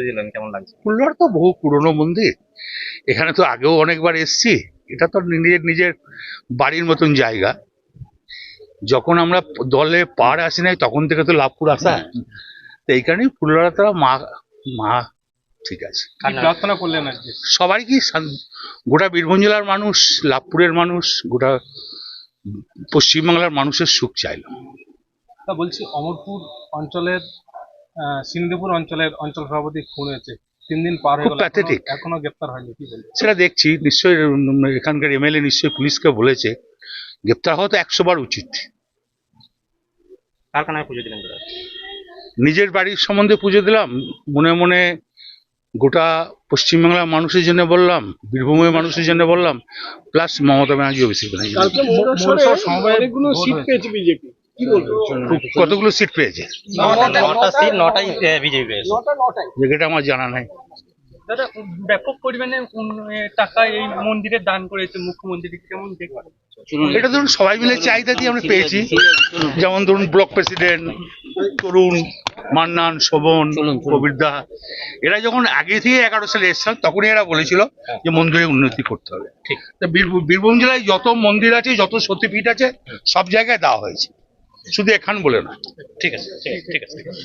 দিলেন কেমন লাগছে? তো বহু পুরনো মন্দির। এখানে তো আগেও অনেকবার এসছি। এটা তো নিজের নিজের বাড়ির মতন জায়গা। যখন আমরা দলে পার আসি নাই তখন থেকে তো লাভপুর আসা। তো এই কারণেই ফুলবাড়াটা মা মা ঠিক আছে। কি প্রার্থনা করলেন সবাই কি গোটা বীরভূম জেলার মানুষ লাভপুরের মানুষ গোটা পশ্চিমবাংলার মানুষের সুখ চাইল। তা বলছি অমরপুর অঞ্চলের সিন্ধুপুর অঞ্চলের অঞ্চল সভাপতি খুন হয়েছে। তিন দিন পার হয়ে গেল এখনো- গ্রেপ্তার হয়নি কি বলবেন সেটা দেখছি নিশ্চয়ই এখানকার এমএলএ নিশ্চয়ই পুলিশকে বলেছে। গ্রেপ্তার হওয়া তো একশো বার উচিত। কার কানায় পুজো দিলেন নিজের বাড়ির সম্বন্ধে পুজো দিলাম মনে মনে গোটা পশ্চিমবাংলার মানুষের জন্য বললাম বীরভূমের মানুষের জন্য বললাম প্লাস মমতা ব্যানার্জি অভিষেক ব্যানার্জি। কি বলব? কতগুলো সিট পেয়েছে? নটা সিট নটাই বিজেপি পেয়েছে। যেটা আমার জানা নাই। দাদা ব্যাপক পরিমাণে টাকা এই মন্দিরে দান করেছে মুখ্যমন্ত্রী কেমন দেখবেন এটা ধরুন সবাই মিলে চাহিদা দিয়ে আমরা পেয়েছি। যেমন ধরুন ব্লক প্রেসিডেন্ট তরুণ মান্নান শোভন কবিরদা এরা যখন আগে থেকে এগারো সালে এসছেন তখনই এরা বলেছিল যে মন্দিরে উন্নতি করতে হবে। ঠিক। বীরভূম বীরভূম জেলায় যত মন্দির আছে যত সতীপীঠ আছে সব জায়গায় দেওয়া হয়েছে। শুধু এখান বলে না ঠিক আছে ঠিক আছে।